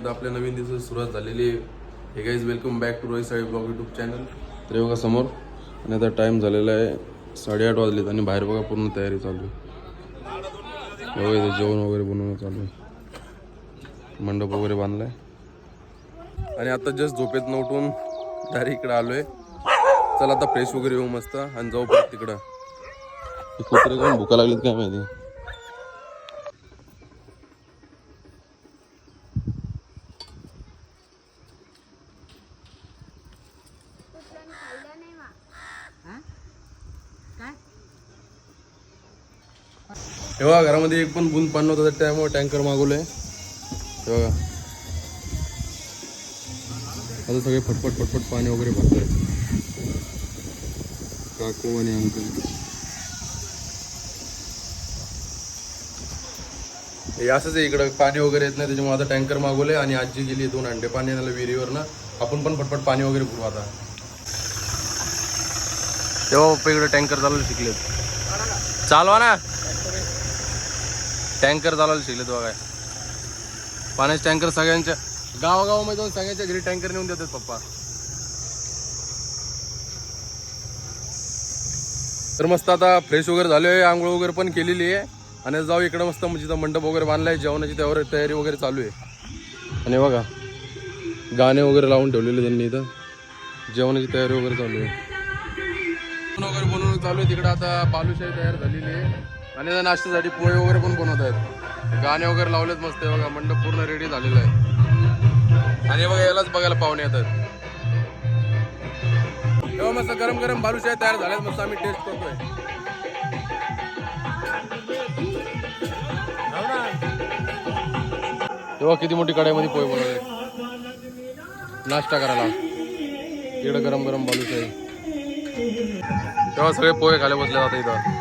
एकदा आपल्या नवीन दिवसाची सुरुवात झालेली आहे. हे guys welcome back to Rohit Saheb blog YouTube channel तर बघा समोर आणि आता टाईम झालेला आहे साडेआठ वाजलेत आणि बाहेर बघा पूर्ण तयारी चालू आहे. बघा इथे जेवण वगैरे बनवणं चालू आहे. मंडप वगैरे बांधलाय. आणि आता जस्ट झोपेत न उठून डायरेक्ट इकडं आलोय. चला आता फ्रेश वगैरे येऊ मस्त. आणि जाऊ परत तिकडं. कुत्रे कोण भुका लागलीत काय माहिती? तेव्हा घरामध्ये एक पण बुंद पाणी नव्हतं त्यामुळे टँकर मागवलंय. तेव्हा आता सगळे फटफट फटफट पाणी वगैरे भरताय. काकू आणि अंकल हे असंच आहे इकडं पाणी वगैरे येत नाही त्याच्यामुळे आता टँकर मागवले आणि आजी गेली दोन अंडे पाणी आणायला विहिरीवरनं. आपण पण फटफट पाणी वगैरे भरू आता. तेव्हा पप्पा इकडे टँकर चालवलं शिकलेत. चालवा ना. टँकर चालवायला शिकलेत बघा. काय पाण्याचे टँकर सगळ्यांच्या गावागावामध्ये जाऊन सगळ्यांच्या घरी टँकर नेऊन देतात पप्पा. तर मस्त आता फ्रेश वगैरे झालोय आंघोळ वगैरे पण केलेली आहे. आणि जाऊ इकडं मस्त म्हणजे इथं मंडप वगैरे बांधलाय जेवणाची त्यावर तयारी वगैरे चालू आहे. आणि बघा गाणे वगैरे लावून ठेवलेले त्यांनी इथं. जेवणाची तयारी वगैरे चालू आहे. वगैरे बनवून चालू आहे. तिकडं आता बालुशाही तयार झालेली आहे. आणि त्या नाश्त्यासाठी पोहे वगैरे पण बनवत आहेत. गाणे वगैरे लावलेत मस्त आहे बघा मंडप पूर्ण रेडी झालेला आहे. आणि बघा यालाच बघायला पाहुणे येतात. तेव्हा मस्त गरम गरम बालुशाही तयार झाल्यात मस्त आम्ही टेस्ट करतोय. तेव्हा किती मोठी कढाईमध्ये पोहे बनवले नाश्ता करायला. इकडं गरम गरम बालुशाही तेव्हा सगळे पोहे खाले बसले जातात इथं.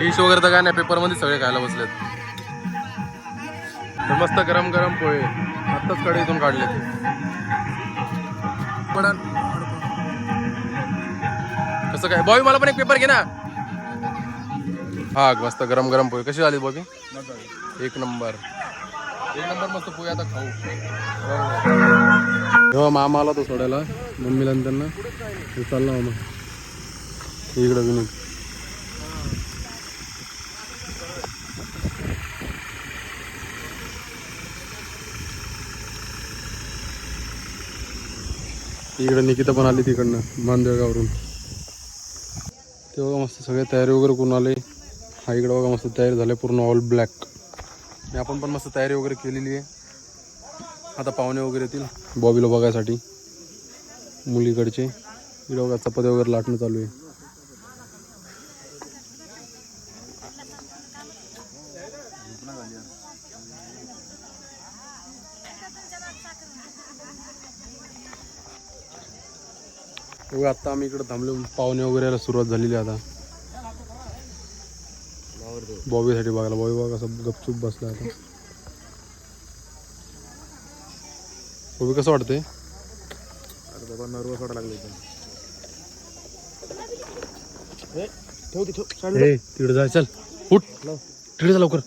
डिश वगैरे तर काय नाही पेपरमध्ये सगळे खायला बसलेत. तर मस्त गरम गरम पोहे. आत्ताच इथून काढले कसं काय? बॉबी मला पण एक पेपर घे ना. हा मस्त गरम गरम पोहे. कशी झाली बॉबी? एक नंबर. एक नंबर मस्त पोहे आता खाऊ. हो, हो. हो, मामाला तो सोडायला. मम्मीला त्यांना चाललं चालला मग इकडं विनोद इकडं निकिता पण आली तिकडनं मांजळगावरून ते बघा मस्त सगळे तयारी वगैरे करून आले हा इकडं बघा मस्त तयारी झाली पूर्ण ऑल ब्लॅक आणि आपण पण मस्त तयारी वगैरे केलेली आहे आता पाहुणे वगैरे येतील बॉबीला बघायसाठी मुलीकडचे. इकडं बघा वगैरे लाटणं चालू आहे. बघा आता आम्ही इकडे थांबलो. पाहुणे वगैरे यायला सुरुवात झालेली आहे आता. बॉबीसाठी बघायला. बॉबी बघा कसं गपचूप बसला आता. बॉबी कसं वाटतंय? बाबा नर्वस वाटायला लागले ठेव ते ठेव. ए तिकडे जाय चल. उठ. तिकडे जा लवकर.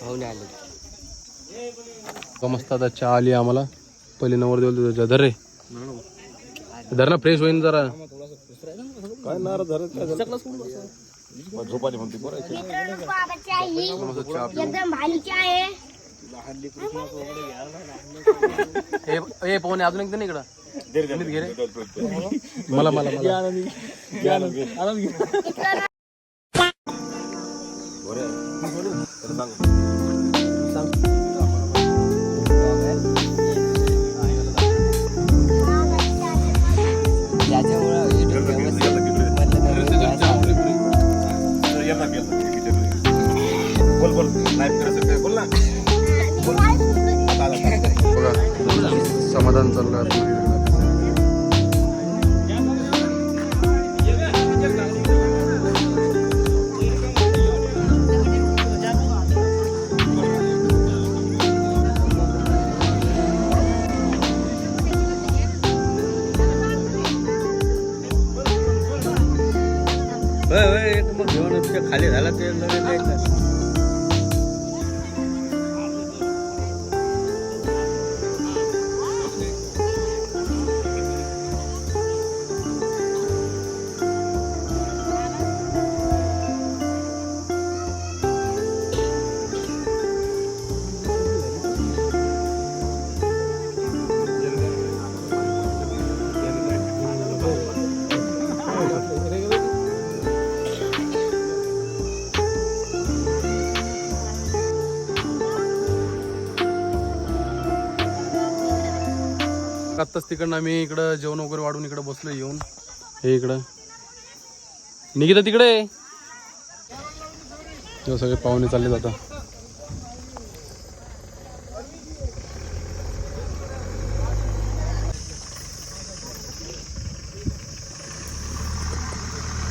पाहुणे आले. मस्त आता चहा आली आम्हाला. पहिले नवर देऊ तुझ्या धर रे. धर ना फ्रेश होईन जरा. काय झोपाली म्हणते एकदम ए ए पवने अजून एकदा इकडं. मला मला मला. बोल बोल. नाही करायचं काय बोल ना. समाधान चाललं आत्ताच तिकडनं आम्ही इकडं जेवण वगैरे वाढून इकडं बसलो येऊन. हे इकडं. निकिता तिकडे. सगळे पाहुणे चालले जातात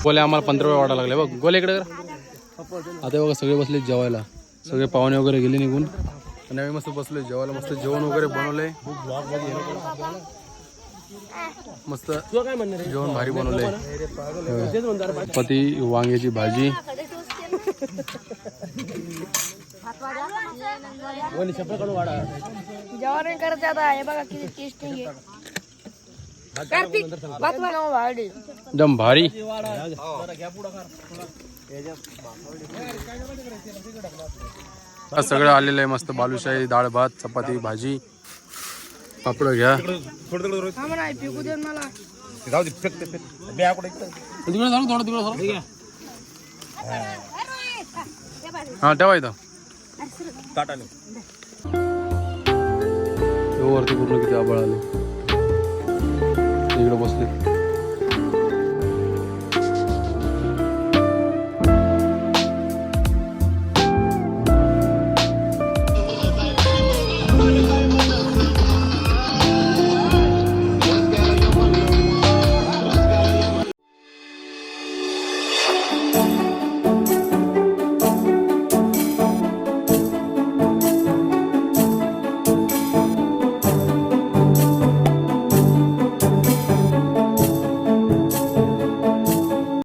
गोले आम्हाला पंधरा वेळा वाढायला लागले. बघ गोले इकडे कर. आता बघा सगळे बसले जेवायला. सगळे पाहुणे वगैरे गेले निघून. आणि आम्ही मस्त बसलोय जेवायला मस्त जेवण वगैरे बनवलंय. मस्त जेवण भारी बनवलंय. पती वांग्याची भाजी. जेवण करत आता. हे बघा किती टेस्टिंग आहे. कार्तिक भात बनव वाढे एकदम भारी. आज सगळं आलेलं आहे मस्त बालुशाही डाळ भात चपाती भाजी. पापड घ्या. थोडं हा जाऊ दे फेक फेक तिकडे थोडं हा ठेवा इथं. ताटाने वरती पूर्ण किती आबळ आले. इकडे बसले.